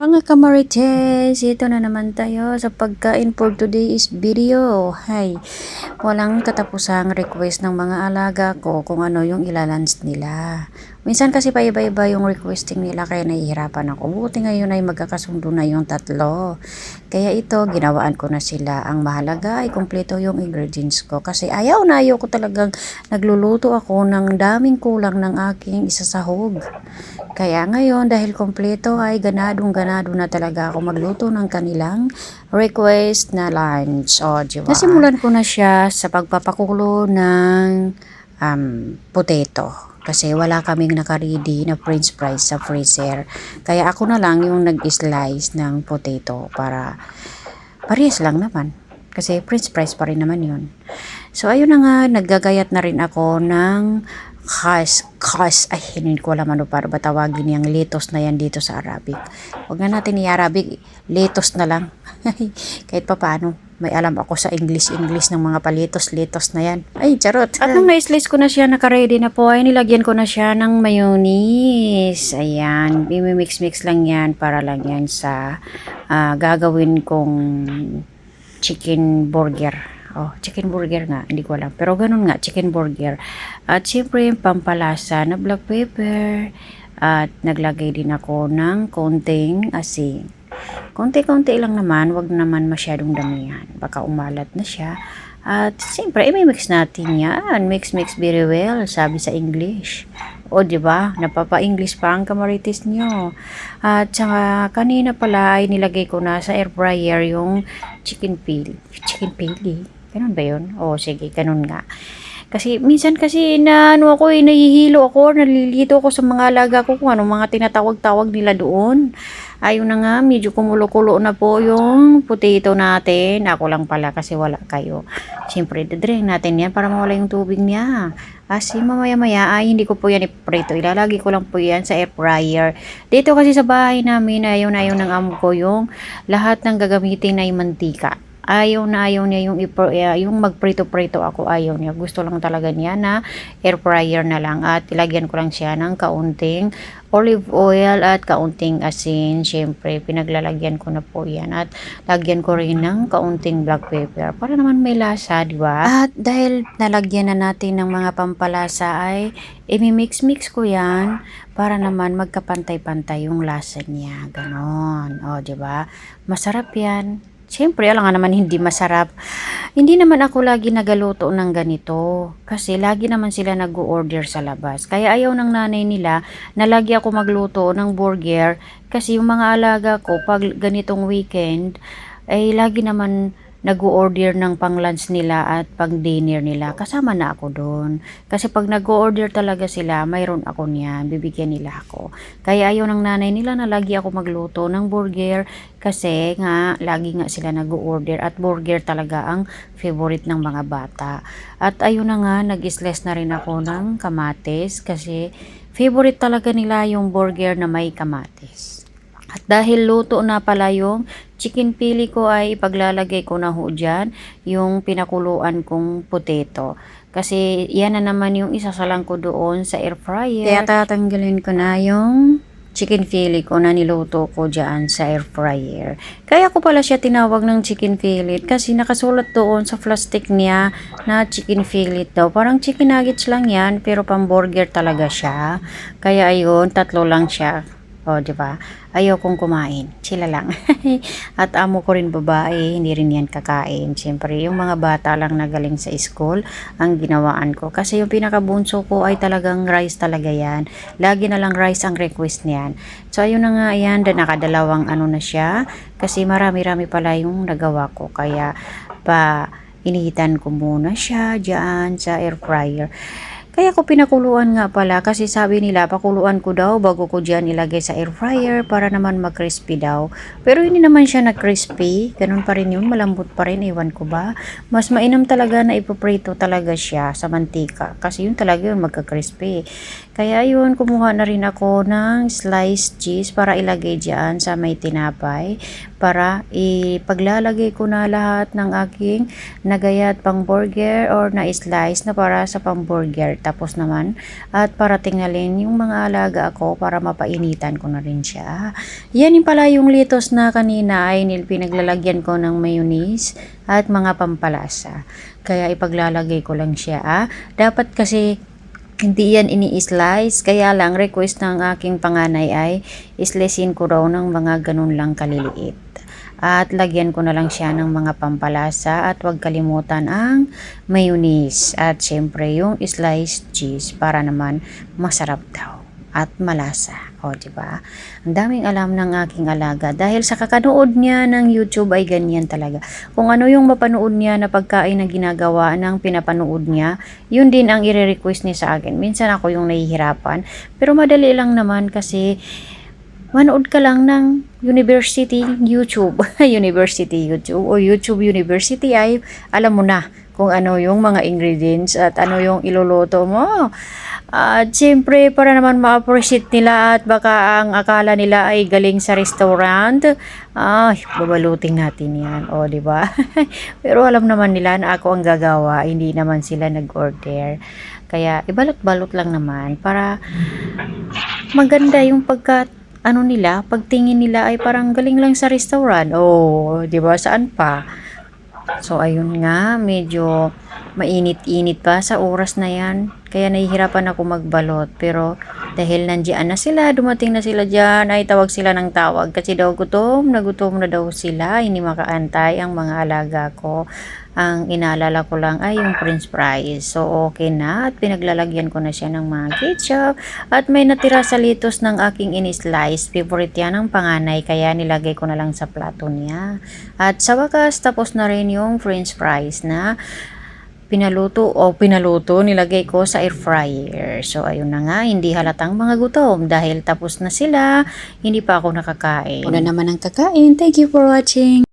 Mga kamarites, ito na naman tayo sa pagkain for today's video. Hay, walang katapusang request ng mga alaga ko kung ano yung ilalans nila. Minsan kasi pa iba-iba yung requesting nila kaya nahihirapan ako. Buti ngayon ay magkakasundo na yung tatlo. Kaya ito, ginawaan ko na sila. Ang mahalaga ay kumpleto yung ingredients ko. Kasi ayaw na ayaw ko talagang nagluluto ako ng daming kulang ng aking isasahog. Kaya ngayon, dahil kompleto ay ganadong ganado na talaga ako magluto ng kanilang request na lunch. O, diba? Nasimulan ko na siya sa pagpapakulo ng um, potato. Kasi wala kaming nakaready na french fries sa freezer. Kaya ako na lang yung nag-slice ng potato para parehas lang naman. Kasi french fries pa rin naman yun. So, ayun na nga, naggagayat na rin ako ng kas, kas, ay, hindi ko alam ano para ba tawagin yung litos na yan dito sa Arabic. Huwag na natin i-Arabic, litos na lang. Kahit pa paano, may alam ako sa English-English ng mga palitos, litos na yan. Ay, charot. At nung na-slice ko na siya, naka-ready na po, ay nilagyan ko na siya ng mayonnaise. Ayan, mix-mix lang yan para lang yan sa ah, gagawin kong chicken burger. Oh, chicken burger nga, hindi ko alam. Pero ganun nga, chicken burger. At syempre, yung pampalasa na black pepper. At naglagay din ako ng konting asin. Konti-konti lang naman, wag naman masyadong damihan. Baka umalat na siya. At siyempre, i-mix natin yan. Mix, mix very well, sabi sa English. O, di ba? Napapa-English pa ang kamaritis nyo. At saka, kanina pala ay nilagay ko na sa air fryer yung chicken peel. Chicken pili? Ganun ba yun? O, sige, ganun nga. Kasi minsan kasi na ano ako eh, nahihilo ako, nalilito ako sa mga alaga ko kung ano mga tinatawag-tawag nila doon. Ayun na nga, medyo kumulo-kulo na po yung potato natin. Ako lang pala kasi wala kayo. Siyempre, drain natin yan para mawala yung tubig niya. Kasi mamaya-maya ay hindi ko po yan iprito. Ilalagay ko lang po yan sa air fryer. Dito kasi sa bahay namin, ayaw na ayaw ng amo ko yung lahat ng gagamitin yung mantika ayaw na ayaw niya yung uh, yung magprito-prito ako ayaw niya. Gusto lang talaga niya na air fryer na lang. At ilagyan ko lang siya ng kaunting olive oil at kaunting asin. Syempre pinaglalagyan ko na po yan. At lagyan ko rin ng kaunting black pepper para naman may lasa di ba? At dahil nalagyan na natin ng mga pampalasa ay imi-mix-mix ko yan para naman magkapantay-pantay yung lasa niya. Ganon. O di ba? Masarap yan Siyempre, alam nga naman hindi masarap. Hindi naman ako lagi nagaluto ng ganito. Kasi lagi naman sila nag-order sa labas. Kaya ayaw ng nanay nila na lagi ako magluto ng burger. Kasi yung mga alaga ko, pag ganitong weekend, ay lagi naman nag-order ng pang-lunch nila at pang-dinner nila, kasama na ako doon. Kasi pag nag-order talaga sila, mayroon ako niyan, bibigyan nila ako. Kaya ayaw ng nanay nila na lagi ako magluto ng burger kasi nga, lagi nga sila nag-order at burger talaga ang favorite ng mga bata. At ayun na nga, nag-slice na rin ako ng kamatis kasi favorite talaga nila yung burger na may kamatis. At dahil luto na pala yung chicken pili ko ay ipaglalagay ko na ho dyan yung pinakuluan kong potato. Kasi yan na naman yung isasalang ko doon sa air fryer. Kaya tatanggalin ko na yung chicken fillet ko na niluto ko dyan sa air fryer. Kaya ko pala siya tinawag ng chicken fillet kasi nakasulat doon sa plastic niya na chicken fillet daw. Parang chicken nuggets lang yan pero pang burger talaga siya. Kaya ayun, tatlo lang siya. O, di ba? Ayaw kong kumain. Sila lang. At amo ko rin babae, hindi rin yan kakain. Siyempre, yung mga bata lang na galing sa school, ang ginawaan ko. Kasi yung pinakabunso ko ay talagang rice talaga yan. Lagi na lang rice ang request niyan. So, ayun na nga, ayan, da nakadalawang ano na siya. Kasi marami-rami pala yung nagawa ko. Kaya, pa, inihitan ko muna siya dyan sa air fryer. Kaya ko pinakuluan nga pala kasi sabi nila pakuluan ko daw bago ko dyan ilagay sa air fryer para naman mag-crispy daw. Pero hindi naman siya na-crispy. Ganun pa rin yun. Malambot pa rin. Iwan ko ba? Mas mainam talaga na ipoprito talaga siya sa mantika. Kasi yun talaga yun magka-crispy. Kaya yun, kumuha na rin ako ng sliced cheese para ilagay dyan sa may tinapay. Para ipaglalagay ko na lahat ng aking nagayat pang burger or na-slice na para sa pang burger tapos naman. At parating na rin yung mga alaga ako para mapainitan ko na rin siya. Yan yung pala yung litos na kanina ay pinaglalagyan ko ng mayonnaise at mga pampalasa. Kaya ipaglalagay ko lang siya. Ah. Dapat kasi hindi yan ini-slice. Kaya lang request ng aking panganay ay islesin ko raw ng mga ganun lang kaliliit. At lagyan ko na lang siya ng mga pampalasa at huwag kalimutan ang mayonnaise at syempre yung sliced cheese para naman masarap daw at malasa. O, di ba? Ang daming alam ng aking alaga dahil sa kakanood niya ng YouTube ay ganyan talaga. Kung ano yung mapanood niya na pagkain na ginagawa ng pinapanood niya, yun din ang ire-request niya sa akin. Minsan ako yung nahihirapan, pero madali lang naman kasi manood ka lang ng University YouTube. University YouTube o YouTube University ay alam mo na kung ano yung mga ingredients at ano yung iluluto mo. At siyempre, para naman ma-appreciate nila at baka ang akala nila ay galing sa restaurant, ay, babalutin natin yan. O, di ba? Pero alam naman nila na ako ang gagawa, hindi naman sila nag-order. Kaya, ibalot-balot lang naman para maganda yung pagka ano nila, pagtingin nila ay parang galing lang sa restaurant. Oh, 'di ba? Saan pa? So ayun nga, medyo mainit-init pa sa oras na 'yan. Kaya nahihirapan ako magbalot. Pero dahil nandiyan na sila, dumating na sila diyan, ay tawag sila ng tawag kasi daw gutom, nagutom na daw sila, hindi makaantay ang mga alaga ko. Ang inaalala ko lang ay yung french fries. So, okay na. At pinaglalagyan ko na siya ng mga ketchup. At may natira sa litos ng aking in-slice. Favorite yan ng panganay. Kaya nilagay ko na lang sa plato niya. At sa wakas, tapos na rin yung french fries na pinaluto o pinaluto nilagay ko sa air fryer. So ayun na nga, hindi halatang mga gutom dahil tapos na sila, hindi pa ako nakakain. Una naman ang kakain. Thank you for watching.